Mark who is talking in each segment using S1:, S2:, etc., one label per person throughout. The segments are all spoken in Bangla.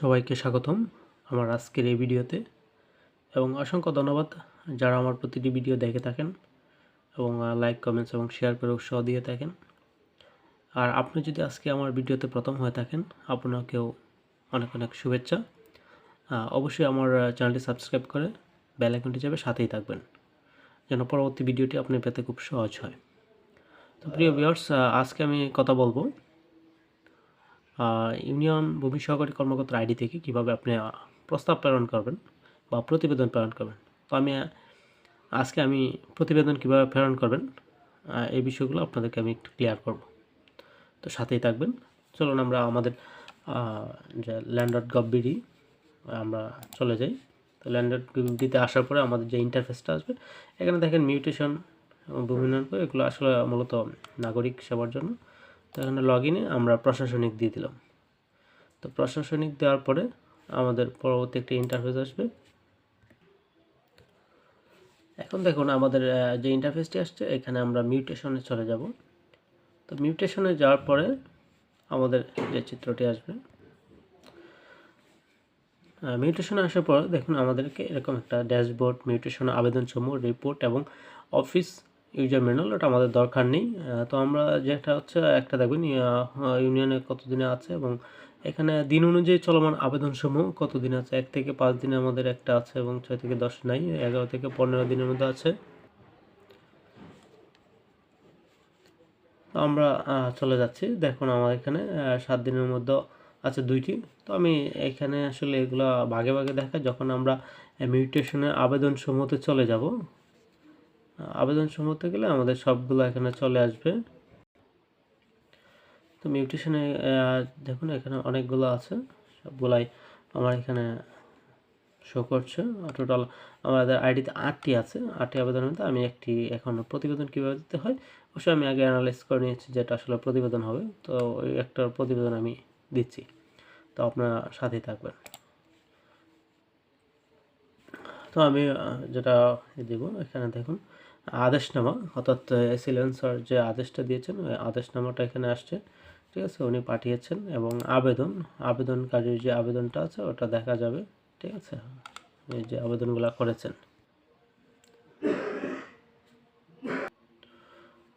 S1: সবাইকে স্বাগতম আমার আজকের এই ভিডিওতে। এবং অসংখ্য ধন্যবাদ যারা আমার প্রতিটি ভিডিও দেখে থাকেন এবং লাইক কমেন্টস এবং শেয়ার করে উৎসাহ দিয়ে থাকেন। আর আপনি যদি আজকে আমার ভিডিওতে প্রথম হয়ে থাকেন, আপনাকেও অনেক অনেক শুভেচ্ছা। অবশ্যই আমার চ্যানেলটি সাবস্ক্রাইব করে বেল আইকনটি যাবে সাথেই থাকবেন, যেন পরবর্তী ভিডিওটি আপনি পেতে খুব সহজ হয়। তো প্রিয় ভিউয়ার্স আজকে আমি কথা বলব ইউনিয়ন ভূমি সহকারী কর্মকর্তার আইডি থেকে কীভাবে আপনি প্রস্তাব প্রেরণ করবেন বা প্রতিবেদন প্রেরণ করবেন? তো আমি আজকে আমি প্রতিবেদন কীভাবে প্রেরণ করবেন এই বিষয়গুলো আপনাদেরকে আমি একটু ক্লিয়ার করব। তো সাথেই থাকবেন। চলুন আমরা আমাদের যে ল্যান্ড ডট গভ বিডি আমরা চলে যাই। তো ল্যান্ড ডট বিডিতে আসার পরে আমাদের যে ইন্টারফেসটা আসবে, এখানে দেখেন মিউটেশন ভূমি এগুলো আসলে মূলত নাগরিক সেবার জন্য। তো এখানে লগ ইনে আমরা প্রশাসনিক দিয়ে দিলাম। তো প্রশাসনিক দেওয়ার পরে আমাদের পরবর্তী একটি ইন্টারফেস আসবে। এখন দেখুন আমাদের যে ইন্টারফেসটি আসছে, এখানে আমরা মিউটেশনে চলে যাব। তো মিউটেশনে যাওয়ার পরে আমাদের যে চিত্রটি আসবে মিউটেশনে আসার পর দেখুন আমাদেরকে এরকম একটা ড্যাশবোর্ড মিউটেশন আবেদন সমূহ রিপোর্ট এবং অফিস ইউজার ম্যানুয়াল, ওটা আমাদের দরকার নেই। তো আমরা যেটা হচ্ছে, একটা দেখবেন ইউনিয়নে কতদিনে আছে এবং এখানে দিন অনুযায়ী চলমান আবেদন সমূহ কতদিন আছে? এক থেকে পাঁচ দিনে আমাদের একটা আছে এবং ছয় থেকে দশ নাই, এগারো থেকে পনেরো দিনের মধ্যে আছে। তো আমরা চলে যাচ্ছি। দেখুন, আমার এখানে সাত দিনের মধ্যে আছে দুইটি। তো আমি এখানে আসলে এগুলো ভাগে ভাগে দেখা যখন আমরা মিউটেশনের আবেদন সমূহতে চলে যাব আবেদন সমূহতে গেলে আমাদের সবগুলো এখানে চলে আসবে। তো মিউটেশনে দেখুন এখানে অনেকগুলো আছে। সবগুলাই আমার এখানে শো করছে। টোটাল আমাদের আইডিতে আটটি আছে। আটটি আবেদনের মধ্যে আমি একটি এখন প্রতিবেদন কীভাবে দিতে হয়, অবশ্যই আমি আগে অ্যানালাইজ করে নিয়েছি যেটা আসলে প্রতিবেদন হবে। তো ওই একটা প্রতিবেদন আমি দিচ্ছি। তো আপনারা সাথেই থাকবেন। তো আমি যেটা দেব এখানে দেখুন আদেশনামা, অর্থাৎ এসিলেন্সার যে আদেশটা দিয়েছেন ওই আদেশনামাটা এখানে আসছে। ঠিক আছে, উনি পাঠিয়েছেন এবং আবেদন, আবেদনকারীর যে আবেদনটা আছে, ওটা দেখা যাবে। ঠিক আছে, এই যে আবেদনগুলো করেছেন।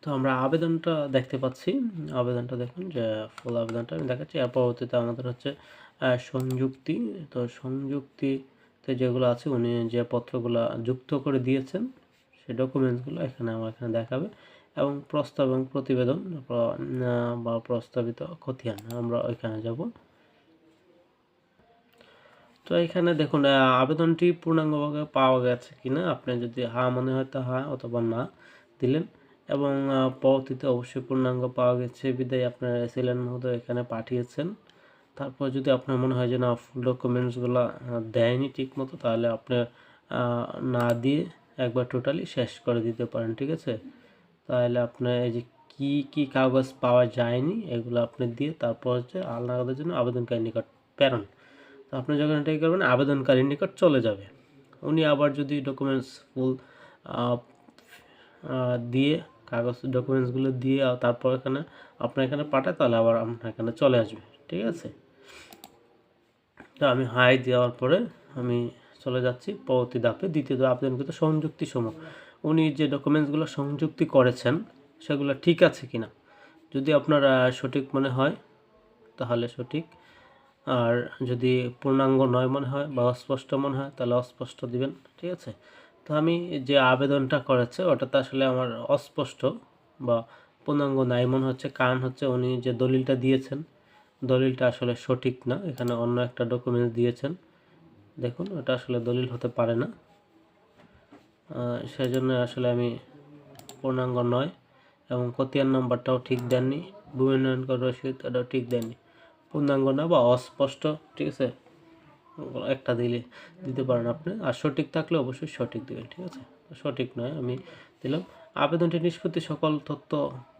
S1: তো আমরা আবেদনটা দেখতে পাচ্ছি। আবেদনটা দেখুন, যে ফুল আবেদনটা আমি দেখাচ্ছি। এর পরবর্তীতে আমাদের হচ্ছে সংযুক্তি। তো সংযুক্তিতে যেগুলো আছে, উনি যে পত্রগুলো যুক্ত করে দিয়েছেন সেই ডকুমেন্টসগুলো এখানে আমার এখানে দেখাবে এবং প্রস্তাব এবং প্রতিবেদন বা প্রস্তাবিত খতিয়ান। আমরা ওইখানে যাব। তো এখানে দেখুন আবেদনটি পূর্ণাঙ্গভাবে পাওয়া গেছে কিনা আপনি যদি হ্যাঁ মনে হয় তা হা অথবা না দিলেন এবং পরবর্তীতে অবশ্যই পূর্ণাঙ্গ পাওয়া গেছে। বিদায় আপনার এসিলেন মহোদয় এখানে পাঠিয়েছেন। তারপর যদি আপনার মনে হয় যে না ফুল ডকুমেন্টসগুলো দেয়নি ঠিক মতো তাহলে আপনি না দিয়ে একবার টোটালি শেষ করে দিতে পারেন, ঠিক আছে? তাহলে আপনার এই যে কি কি কাগজ পাওয়া যায়নি, এগুলো আপনি দিয়ে তারপর হচ্ছে আলাদার জন্য আবেদনকারীর নিকট প্রেরণ। তো আপনি যখন এটাই করবেন, আবেদনকারীর নিকট চলে যাবে। উনি আবার যদি ডকুমেন্টস ফুল দিয়ে, কাগজ ডকুমেন্টসগুলো দিয়ে তারপর এখানে আপনার এখানে পাঠায়, তাহলে আবার আপনার এখানে চলে আসবে, ঠিক আছে? তো আমি হাই দেওয়ার পরে আমি চলে যাচ্ছি, পরবর্তী ধাপে দ্বিতীয় আবেদনকৃত সংযুক্তি সমূহ উনি যে ডকুমেন্টসগুলো সংযুক্তি করেছেন, সেগুলো ঠিক আছে কি না যদি আপনার সঠিক মনে হয়, তাহলে সঠিক। আর যদি পূর্ণাঙ্গ নয় মনে হয় বা অস্পষ্ট মনে হয়, তাহলে অস্পষ্ট দিবেন, ঠিক আছে? তো আমি যে আবেদনটা করেছে, ওটাতে আসলে আমার অস্পষ্ট বা পূর্ণাঙ্গ নাই মনে হচ্ছে। কারণ হচ্ছে উনি যে দলিলটা দিয়েছেন, দলিলটা আসলে সঠিক না। এখানে অন্য একটা ডকুমেন্টস দিয়েছেন। দেখুন ওটা আসলে দলিল হতে পারে না। সেজন্য আসলে আমি পূর্ণাঙ্গ নয় এবং খতিয়ান নাম্বারটাও ঠিক দেননি ভূমি উন্নয়ন রসিদ এটাও ঠিক দেননি। পূর্ণাঙ্গ না বা অস্পষ্ট, ঠিক আছে? একটা দিলে দিতে পারেন আপনি, আর সঠিক থাকলে অবশ্যই সঠিক দেবেন, ঠিক আছে? সঠিক নয়, আমি দিলাম। আবেদনটি নিষ্পত্তি সকল তথ্য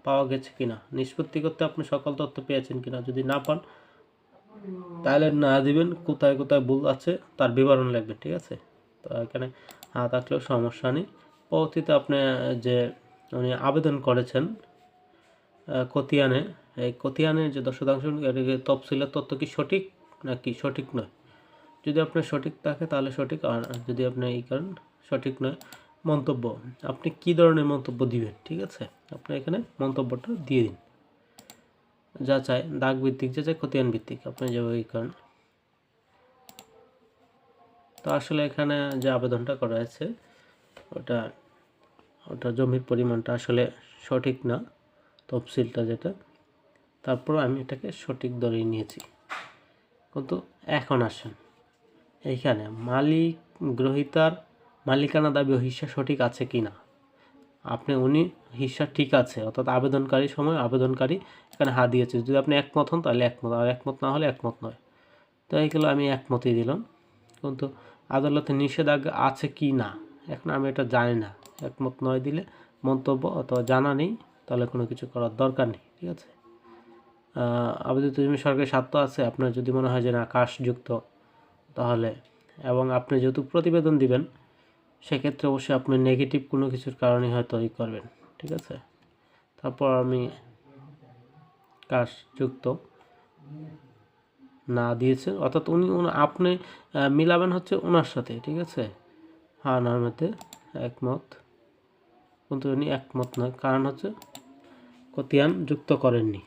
S1: পাওয়া গেছে কিনা? নিষ্পত্তি করতে আপনি সকল তথ্য পেয়েছেন কিনা? যদি না পান তাহলে না দিবেন কোথায় কোথায় ভুল আছে তার বিবরণ লাগবে ঠিক আছে? তো এখানে হ্যাঁ থাকলেও সমস্যা নেই। পরবর্তীতে আপনি যে উনি আবেদন করেছেন আহ, খতিয়ানে এই খতিয়ানের যে দশ শতাংশ তফসিলের তথ্য কি সঠিক নাকি সঠিক নয়? যদি আপনার সঠিক থাকে তাহলে সঠিক আর যদি আপনি এই করেন সঠিক নয় মন্তব্য। আপনি কি ধরনের মন্তব্য দিবেন ঠিক আছে? আপনি এখানে মন্তব্যটা দিয়ে দিন। যা চাই দাগ ভিত্তিক যা চাই খতিয়ান ভিত্তিক আপনি যেভাবে ই করেন তো আসলে এখানে যে আবেদনটা করা আছে ওটা ওটা জমির পরিমাণটা আসলে সঠিক না, তফসিলটা যেটা। তারপর আমি এটাকে সঠিক ধরেই নিয়েছি। কিন্তু এখন আসেন। এইখানে মালিক, গ্রহিতার মালিকানা দাবি ও হিস্সা সঠিক আছে কি না আপনি, উনি হিস্সা ঠিক আছে, অর্থাৎ আবেদনকারী সময় আবেদনকারী এখানে হা দিয়েছে। যদি আপনি একমত হন, তাহলে একমত, আর একমত না হলে একমত নয়। তো এইগুলো আমি একমতই দিলাম। কিন্তু আদালতে নিষেধাজ্ঞা আছে কি না, এখন আমি এটা জানি না। একমত নয় দিলে মন্তব্য অথবা জানা নেই, তাহলে কোনো কিছু করার দরকার নেই, ঠিক আছে? আবেদিত জমি সরকারি স্বার্থ আছে। আপনার যদি মনে হয় যে না আকাশযুক্ত তাহলে, এবং আপনি যেহেতু প্রতিবেদন দিবেন সেক্ষেত্রে অবশ্যই আপনি নেগেটিভ কোনো কিছুর কারণে হয়তো ই করবেন, ঠিক আছে? তারপর আমি কাশযুক্ত না দিয়েছেন, অর্থাৎ উনি উনি- আপনি মিলাবেন হচ্ছে ওনার সাথে, ঠিক আছে? হ্যাঁ নার মধ্যে একমত। কিন্তু উনি একমত নয়, কারণ হচ্ছে কতিয়ান যুক্ত করেননি।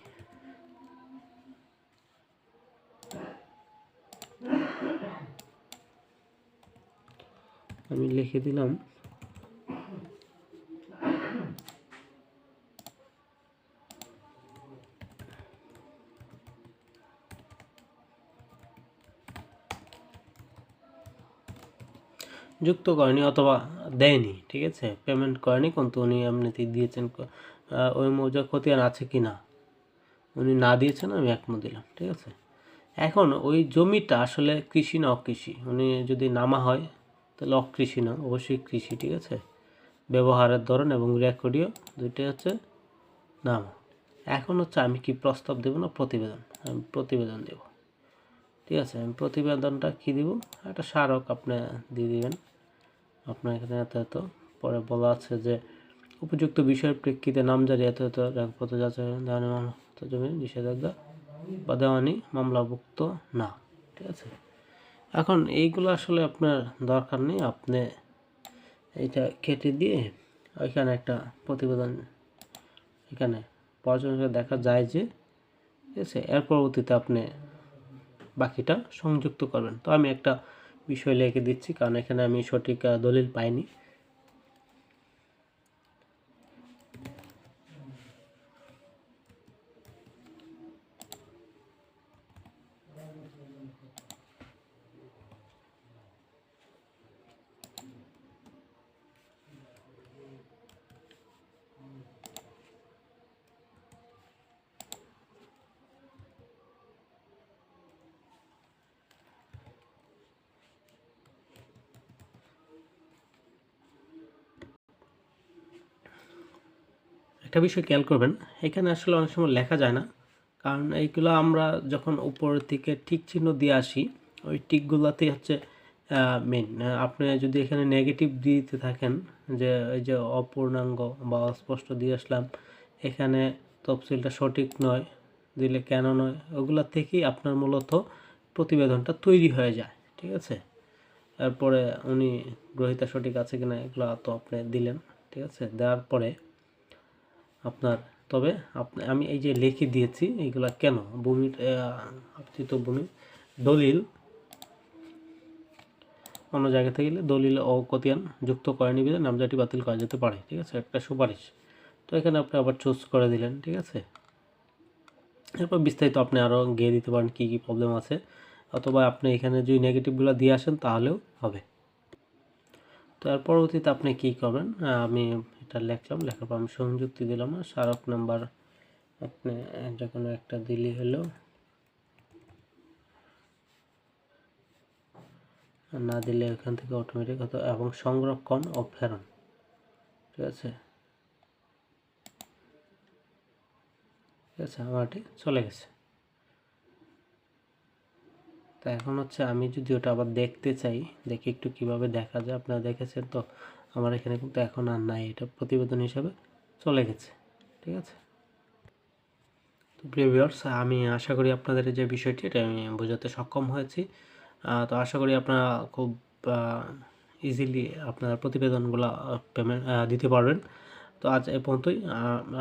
S1: আমি লিখে দিলাম। যুক্ত করেনি অথবা দেয়নি, ঠিক আছে? পেমেন্ট করেনি, কিন্তু উনি এমনিতেই দিয়েছেন ওই মৌজা খতিয়ান আছে কি না, উনি না দিয়েছেন, আমি একমত দিলাম, ঠিক আছে? এখন ওই জমিটা আসলে কৃষি না অকৃষি, উনি যদি নামা হয় তাহলে অকৃষি না, অবশ্যই কৃষি, ঠিক আছে? ব্যবহারের ধরন এবং রেকর্ডিও দুইটাই হচ্ছে নাম। এখন হচ্ছে আমি কি প্রস্তাব দেবো না প্রতিবেদন? আমি প্রতিবেদন দেব। ঠিক আছে, আমি প্রতিবেদনটা কি দিব? একটা স্মারক আপনি দিয়ে দিবেন। আপনার এখানে এত এত। পরে বলা আছে যে, উপযুক্ত বিষয়ের প্রেক্ষিতে নামজারি এত এত রেখপত্র যাচাই জমি নিষেধাজ্ঞা বা দেওয়ানি মামলাভুক্ত না। ঠিক আছে? এখন এইগুলো আসলে আপনার দরকার নেই। আপনি এটা কেটে দিয়ে ওইখানে একটা প্রতিবেদন, এখানে পর্যটকরা দেখা যায় যে, ঠিক আছে, এর পরবর্তীতে আপনি বাকিটা সংযুক্ত করবেন। তো আমি একটা বিষয় লিখে দিচ্ছি, কারণ এখানে আমি সঠিক দলিল পাইনি। একটা বিষয় খেয়াল করবেন, এখানে আসলে অনেক সময় লেখা যায় না। কারণ এইগুলো আমরা যখন উপরের থেকে ঠিক চিহ্ন দিয়ে আসি, ওই টিকগুলোতেই হচ্ছে মেন আপনি যদি এখানে নেগেটিভ দিতে থাকেন, যে এই যে অপূর্ণাঙ্গ বা অস্পষ্ট দিয়ে আসলাম, এখানে তফসিলটা সঠিক নয়, দিলে কেন নয়, ওগুলা থেকেই আপনার মূলত প্রতিবেদনটা তৈরি হয়ে যায়, ঠিক আছে? তারপরে উনি গ্রহিতা সঠিক আছে কিনা, এগুলো তো আপনি দিলেন, ঠিক আছে? দেওয়ার পরে আপনার, তবে আপনি, আমি এই যে লিখে দিয়েছি এইগুলা কেন? ভূমির আপতিত ভূমি, দলিল, অন্য জায়গা থেকে দলিল ও কতিয়ান যুক্ত করে নিবে নামজাটি বাতিল করা যেতে পারে, ঠিক আছে? একটা সুপারিশ। তো এখানে আপনি আবার চুজ করে দিলেন, ঠিক আছে? এরপর বিস্তারিত আপনি আরও গিয়ে দিতে পারেন কী কী প্রবলেম আছে, অথবা আপনি এখানে যদি নেগেটিভগুলো দিয়ে আসেন, তাহলেও হবে। তো এর পরবর্তীতে আপনি কী করবেন? আমি এটা লিখলাম, লেখার পর আমি সংযুক্তি দিলাম। স্মারক নাম্বার আপনি যে কোনো একটা দিলি হলো। না দিলে এখান থেকে অটোমেটিক হতো, এবং সংরক্ষণ ও ফেরন। ঠিক আছে? ঠিক আছে, আমার চলে গেছে। তা এখন হচ্ছে আমি যদি ওটা আবার দেখতে চাই, দেখি একটু কীভাবে দেখা যায়, আপনারা দেখেছেন তো? আমার এখানে কিন্তু এখন আর নাই, এটা প্রতিবেদন হিসাবে চলে গেছে, ঠিক আছে? তো ভিউয়ার্স আমি আশা করি আপনাদের যে বিষয়টি, এটা আমি বোঝাতে সক্ষম হয়েছি। তো আশা করি আপনারা খুব ইজিলি আপনারা প্রতিবেদনগুলো পেমেন্ট দিতে পারবেন। তো আজ এ পর্যন্তই।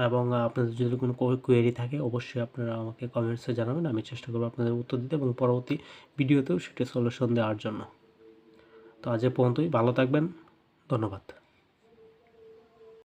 S1: এবং আপনাদের যদি কোনো কোয়েরি থাকে, অবশ্যই আপনারা আমাকে কমেন্টসে জানাবেন। আমি চেষ্টা করব আপনাদের উত্তর দিতে এবং পরবর্তী ভিডিওতেও সেটা সলিউশন দেওয়ার জন্য। তো আজ এ পর্যন্তই। ভালো থাকবেন। ধন্যবাদ।